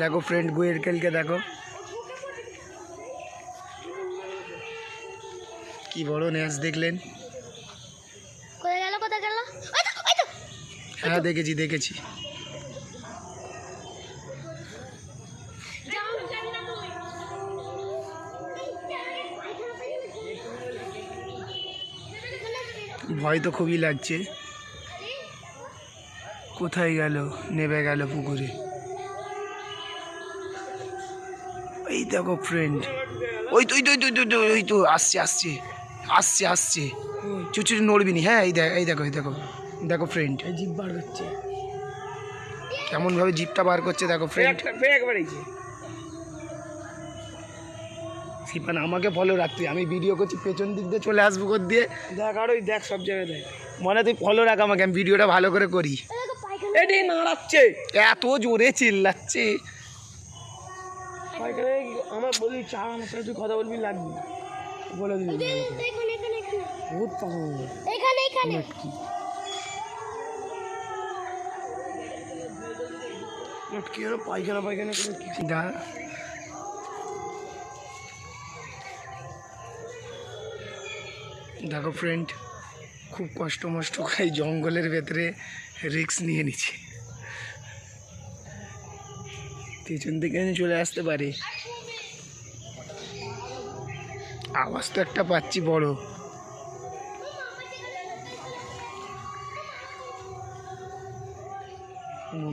দেখো ফ্রেন্ড গুয়ের খেলকে দেখো। কি বড় ন্যাচ দেখলেন। হ্যাঁ দেখেছি দেখেছি। ভয় তো খুবই লাগছে। কোথায় গেল? নেবে গেল পুকুরে। এই দেখো ফ্রেন্ড ওই তো ওই তো ওই তো, ওই তো, আসছে আসছে আসছে আসছে। চুচুরি নড়বি নি হ্যাঁ এই দেখ এই দেখো এই দেখো দেখো ফ্রেন্ড জিপ বার করছে। কেমন ভাবে জিপটা বার করছে দেখো ফ্রেন্ড সিপান আমাকে ফলো রাখতে আমি ভিডিও করছি পেছন দিক দিয়ে চলে আসব কর দিয়ে। দেখ আর ওই দেখ সব জায়গায় দেখ। মনে তুই ফলো রাখ আমাকে আমি ভিডিওটা ভালো করে করি। এটি নাড়াচ্ছে। এত জোরে চিল্লাচ্ছে। আমার বলি চা আমার সাথে তুই কথা বলবি লাগবি। বলে দিবি। এখানে এখানে এখানে বহুত এখানে এখানে। কি? হলো পায়খানা পায়খানা করে কি দা দেখো ফ্রেন্ড খুব কষ্ট মষ্ট করে এই জঙ্গলের ভেতরে রিক্স নিয়ে নিচ্ছে। পেছন থেকে চলে আসতে পারে। আওয়াজ তো একটা পাচ্ছি বড়।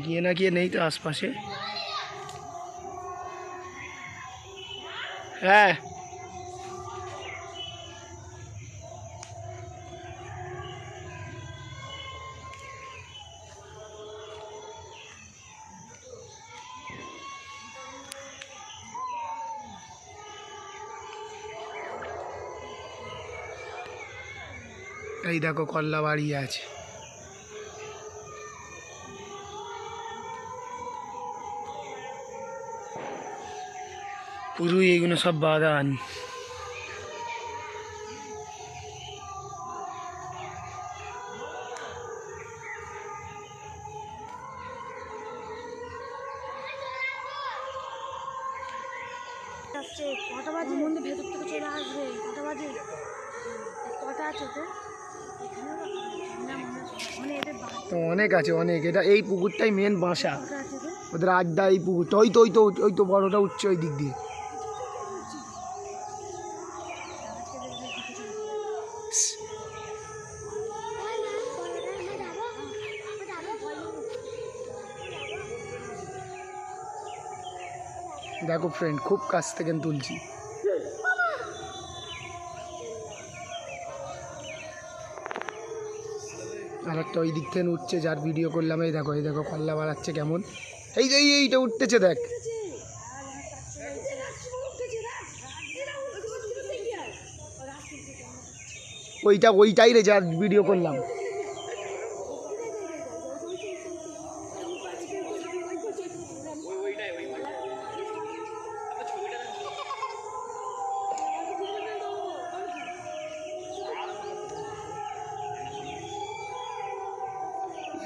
গিয়ে না গিয়ে নেই তো আশপাশে। হ্যাঁ এই দেখো কল্লা বাড়ি আছে। পুরোই এগুলো সব বাগান কটা বাজে? মন্দির ভেতর থেকে চলে আসবে কটা বাজে? কটা আছে ওদের তো অনেক আছে, অনেক। এটা এই পুকুরটাই মেন বাসা। ওদের আড্ডা এই পুকুরটা। ওই তো ওই তো ওই তো বড়টা উঠছে ওই দিক দিয়ে। দেখো ফ্রেন্ড খুব কাছ থেকে তুলছি। আর একটা ওই দিক থেকে উঠছে, যার ভিডিও করলাম, এই দেখো এই দেখো কল্লা বাড়াচ্ছে কেমন। এই যে, এই, এইটা উঠতেছে, দেখ। ওইটা, ওইটাই রে যার ভিডিও করলাম।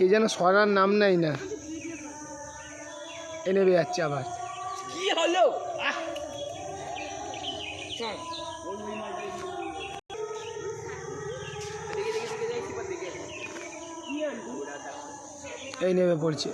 এই যেন সরার নাম নাই না। এনে নেবে যাচ্ছে আবার। কি হলো? এই নেমে পড়ছে।